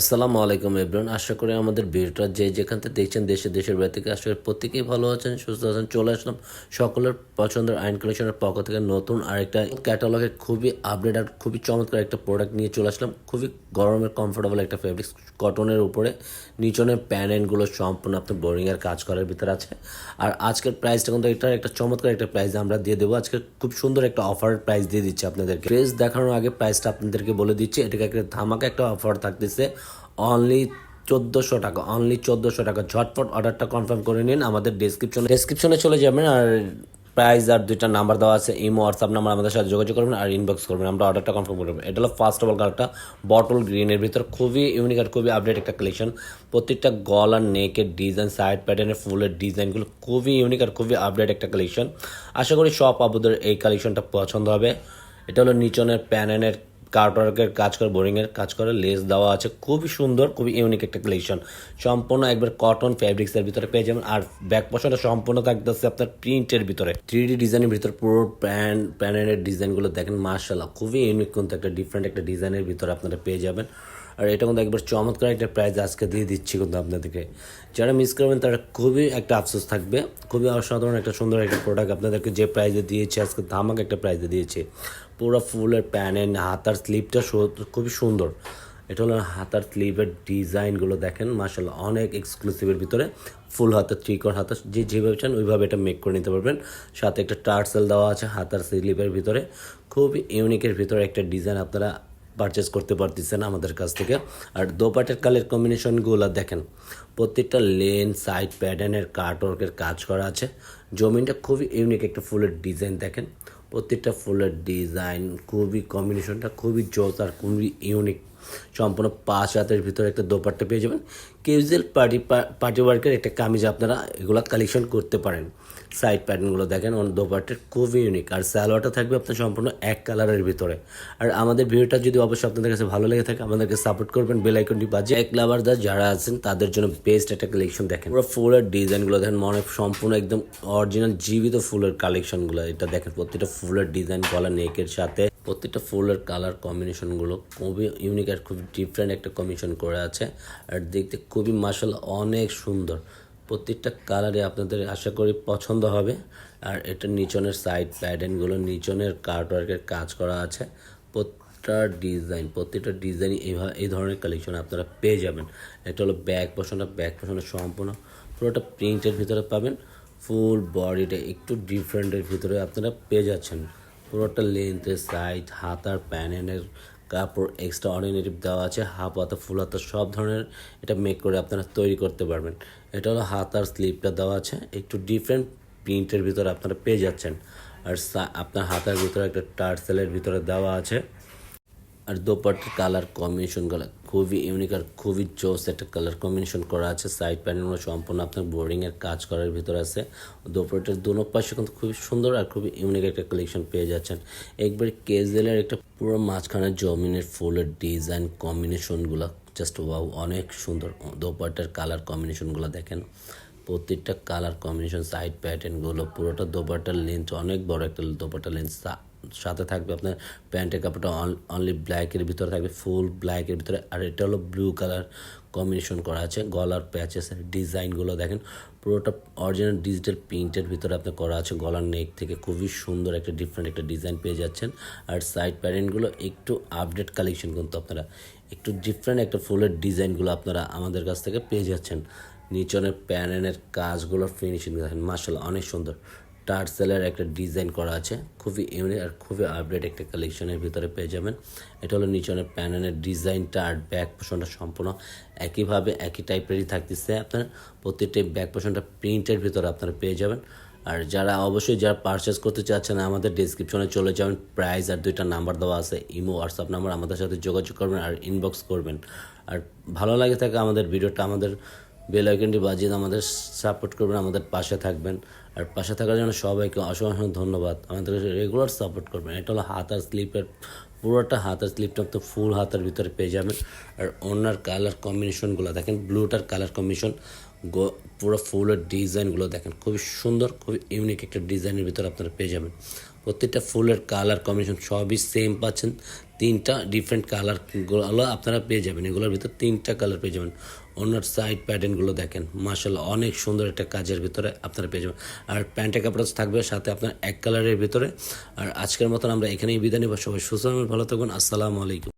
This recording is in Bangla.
আসসালামু আলাইকুম এভরিওয়ান আশা করি আমাদের ভিডিওটা যে যেখান থেকে দেখছেন, দেশে, দেশের বাইরে থেকে, আশা করি প্রত্যেকেই ভালো আছেন, সুস্থ আছেন, চলে আসলাম সকলের পছন্দের আইন কালেকশনের পক্ষ থেকে নতুন আরেকটা ক্যাটালগের খুবই আপডেট আর খুবই চমৎকার একটা প্রোডাক্ট নিয়ে চলে আসলাম। খুবই গরমের কমফোর্টেবল একটা ফেব্রিক্স কটনের উপরে। নিচনের প্যানেনগুলো সম্পূর্ণ আপনার বোরিংয়ের কাজ করার ভিতরে আছে। আর আজকের প্রাইসটা কিন্তু এটা একটা চমৎকার একটা প্রাইস আমরা দিয়ে দেবো। আজকে খুব সুন্দর একটা অফার প্রাইস দিয়ে দিচ্ছি আপনাদেরকে। ড্রেস দেখানোর আগে প্রাইসটা আপনাদেরকে বলে দিচ্ছি। এটাকে একটা ধামাকা একটা অফার থাকতেছে। অনলি চোদ্দোশো টাকা অনলি চোদ্দোশো টাকা। ঝটপট অর্ডারটা কনফার্ম করে নিন, আমাদের ডেসক্রিপশনে ডেসক্রিপশনে চলে যাবেন আর প্রাইস আর দুইটা নাম্বার দেওয়া আছে ইমো হোয়াটসঅ্যাপ নাম্বার আমাদের সাথে যোগাযোগ করবেন আর ইনবক্স করবেন। আমরা অর্ডারটা কনফার্ম করবেন এটা হলো ফার্স্ট অফ অল কালারটা বটল গ্রিনের ভিতর। খুবই ইউনিক আর খুবই আপডেট একটা কালেকশন প্রত্যেকটা গল আর নেকের ডিজাইন সাইড প্যাটার্নের ফুলের ডিজাইনগুলো খুবই ইউনিক আর খুবই আপডেট একটা কালেকশন আশা করি সব আপুদের এই কালেকশনটা পছন্দ হবে। এটা হলো নিচনের প্যানেনের কার্টওয়ার্কের কাজ করে, বোরিংয়ের কাজ করে, লেস দেওয়া আছে। খুবই সুন্দর, খুবই ইউনিক একটা কালেকশন সম্পূর্ণ একবার কটন ফ্যাব্রিক্সের ভিতরে পেয়ে যাবেন। আর ব্যাক পশনটা সম্পূর্ণ থাকতেছে আপনার প্রিন্টের ভিতরে। থ্রি ডি ডিজাইনের ভিতরে পুরো প্যান প্যানেলের ডিজাইনগুলো দেখেন মার্শাল্লাহ খুবই ইউনিক কিন্তু একটা ডিফারেন্ট একটা ডিজাইনের ভিতরে আপনারা পেয়ে যাবেন। আর এটা কিন্তু একবার চমৎকার একটা প্রাইস আজকে দিয়ে দিচ্ছি কিন্তু আপনাদেরকে। যারা মিস করবেন, তারা খুবই একটা আফসোস থাকবে। খুবই অসাধারণ একটা সুন্দর একটা প্রোডাক্ট আপনাদেরকে যে প্রাইজে দিয়েছে, আজকে ধামাক একটা প্রাইজে দিয়েছে। পুরো ফুলের প্যানেন হাতার স্লিপটা খুবই সুন্দর। এটা হলো হাতার স্লিভের ডিজাইনগুলো দেখেন মার্শাল্লাহ অনেক এক্সক্লুসিভের ভিতরে। ফুল হাতের ত্রিকর হাতা, যে যেভাবে চান ওইভাবে এটা মেক করে নিতে পারবেন। সাথে একটা টার্সেল দেওয়া আছে হাতার স্লিভের ভিতরে। খুবই ইউনিকের ভিতরে একটা ডিজাইন আপনারা পারচেস করতে পারতেছেন আমাদের কাছ থেকে। আর দোপাটের কালের কম্বিনেশনগুলো দেখেন, প্রত্যেকটা লেন সাইড প্যাটার্নের কার্টওয়ার্কের কাজ করা আছে। জমিনটা খুবই ইউনিক একটা ফুলের ডিজাইন দেখেন। প্রত্যেকটা ফুলের ডিজাইন খুবই কম্বিনেশনটা খুবই জোস আর খুবই ইউনিক সম্পূর্ণ পাঁচ হাতের ভিতরে একটা দোপাট্টা পেয়ে যাবেন। কেউজুয়াল পার্টি পার্টি ওয়ার্কের একটা কামিজ আপনারা এগুলো কালেকশন করতে পারেন। সাইড প্যাটার্নগুলো দেখেন অন দোপাট্টের খুবই ইউনিক আর স্যালোয়ারটা থাকবে আপনার সম্পূর্ণ এক কালারের ভিতরে। আর আমাদের ভিডিওটা যদি অবশ্যই আপনাদের কাছে ভালো লেগে থাকে, আমাদেরকে সাপোর্ট করবেন বেল আইকনটি বাজে এক লাভারদার যারা আছেন, তাদের জন্য বেস্ট একটা কালেকশন দেখেন। পুরো ফুলের ডিজাইনগুলো দেখেন, মনে সম্পূর্ণ একদম অরিজিনাল জীবিত ফুলের কালেকশনগুলো এটা দেখেন প্রত্যেকটা ফুলের ডিজাইন গলা নেকের সাথে। প্রত্যেকটা ফুলের কালার কম্বিনেশনগুলো খুবই ইউনিক আর খুব ডিফারেন্ট একটা কম্বিনেশন করে আছে। আর দেখতে খুবই মার্শাল অনেক সুন্দর। প্রত্যেকটা কালারে আপনাদের আশা করি পছন্দ হবে। আর এটা নিচনের সাইড প্যাটার্নগুলো নিচনের কার্টওয়ার্কের কাজ করা আছে। প্রত্যেকটা ডিজাইন প্রত্যেকটা ডিজাইন এইভাবে এই ধরনের কালেকশন আপনারা পেয়ে যাবেন। এটা হলো ব্যাক পোষণটা ব্যাক পোষণটা সম্পূর্ণ পুরোটা প্রিন্টের ভিতরে পাবেন। ফুল বডিটা একটু ডিফারেন্টের ভিতরে আপনারা পেয়ে যাচ্ছেন। পুরোটা লেন্থের সাইড হাতার প্যানেলের কাপড় এক্সট্রা অর্ডিনেটিভ দেওয়া আছে। হাফ হাতা ফুল হাতা, সব ধরনের এটা মেক করে আপনারা তৈরি করতে পারবেন। এটা হলো হাতার স্লিপটা দেওয়া আছে। একটু ডিফারেন্ট প্রিন্টের ভিতরে আপনারা পেয়ে যাচ্ছেন। আর আপনার হাতার ভিতরে একটা টার্সেলের ভিতরে দেওয়া আছে। আর দোপাট্টার কালার কম্বিনেশনগুলো খুবই ইউনিক আর খুবই জোস একটা কালার কম্বিনেশন করা আছে। সাইড প্যানেলগুলো সম্পূর্ণ আপনার বোর্ডিংয়ের কাজ করার ভিতরে আছে। দোপাট্টার দোনো পাশে কিন্তু খুবই সুন্দর আর খুবই ইউনিক একটা কালেকশন পেয়ে যাচ্ছেন। একবারে কেজেলের একটা পুরো মাঝখানে জমিনের ফুলের ডিজাইন কম্বিনেশনগুলো জাস্ট ওয়াও অনেক সুন্দর দোপাট্টার কালার কম্বিনেশনগুলো দেখেন। প্রত্যেকটা কালার কম্বিনেশন সাইড প্যাটার্নগুলো পুরোটা দোপাট্টার লেন্থ অনেক বড় একটা দোপাট্টার লেন্থ সাথে থাকবে আপনার প্যান্টের কাপড়টা অনলি ব্ল্যাকের ভিতরে থাকবে ফুল ব্ল্যাকের ভিতরে। আর এটা হলো ব্লু কালার কম্বিনেশন করা আছে গলার প্যাচেসের ডিজাইনগুলো দেখেন। পুরোটা অরিজিনাল ডিজিটাল প্রিন্টের ভিতরে আপনার করা আছে গলার নেক থেকে খুবই সুন্দর একটা ডিফারেন্ট একটা ডিজাইন পেয়ে যাচ্ছেন। আর সাইড প্যারেন্টগুলো একটু আপডেট কালেকশন কিন্তু আপনারা, একটু ডিফারেন্ট একটা ফুলের ডিজাইনগুলো আপনারা আমাদের কাছ থেকে পেয়ে যাচ্ছেন। নিচনের প্যানেলের কাজগুলোর ফিনিশিং দেখেন মার্শাল অনেক সুন্দর। টার্সেলের একটা ডিজাইন করা আছে। খুবই ইউনিক আর খুবই আপডেট একটা কালেকশনের ভিতরে পেয়ে যাবেন। এটা হলো নিচনের প্যানেলের ডিজাইনটা আর ব্যাক পোষণটা সম্পূর্ণ একইভাবে একই টাইপেরই থাকতেছে। আপনার প্রত্যেকটা ব্যাক পোষণটা প্রিন্টের ভিতরে আপনারা পেয়ে যাবেন। আর যারা অবশ্যই যারা পারচেস করতে চাচ্ছেন, আমাদের ডিসক্রিপশনে চলে যাবেন। প্রাইস আর দুইটা নাম্বার দেওয়া আছে। ইমো হোয়াটসঅ্যাপ নাম্বার আমাদের সাথে যোগাযোগ করবেন আর ইনবক্স করবেন। আর ভালো লাগে থাকে আমাদের ভিডিওটা আমাদের বেল আইকনটি বাজিয়ে আমাদের সাপোর্ট করবেন, আমাদের পাশে থাকবেন। আর পাশে থাকার জন্য সবাইকে অসংখ্য ধন্যবাদ। আমাদের রেগুলার সাপোর্ট করবেন। এটা হলো হাত আর স্লিপের পুরোটা হাতের স্লিপটা তো ফুল হাতের ভিতরে পেয়ে যাবেন। আর ওনার কালার কম্বিনেশনগুলো দেখেন ব্লুটার কালার কম্বিনেশন গো, পুরো ফুলের ডিজাইনগুলো দেখেন। খুবই সুন্দর, খুবই ইউনিক একটা ডিজাইনের ভিতরে আপনারা পেয়ে যাবেন। প্রত্যেকটা ফুলের কালার কম্বিনেশন সবই সেম পাচ্ছেন। তিনটা ডিফারেন্ট কালারগুলো আপনারা পেয়ে যাবেন। এগুলোর ভিতর তিনটা কালার পেয়ে যাবেন। ওনার সাইড প্যাটার্নগুলো দেখেন। মার্শাল্লাহ অনেক সুন্দর একটা কাজের ভিতরে আপনারা পেয়ে যাবেন। আর প্যান্টের কাপড় থাকবে সাথে আপনার এক কালারের ভিতরে। আর আজকের মতন আমরা এখানেই বিদায় নেব। সবাই সুস্থ ভালো থাকুন। আসসালামু আলাইকুম।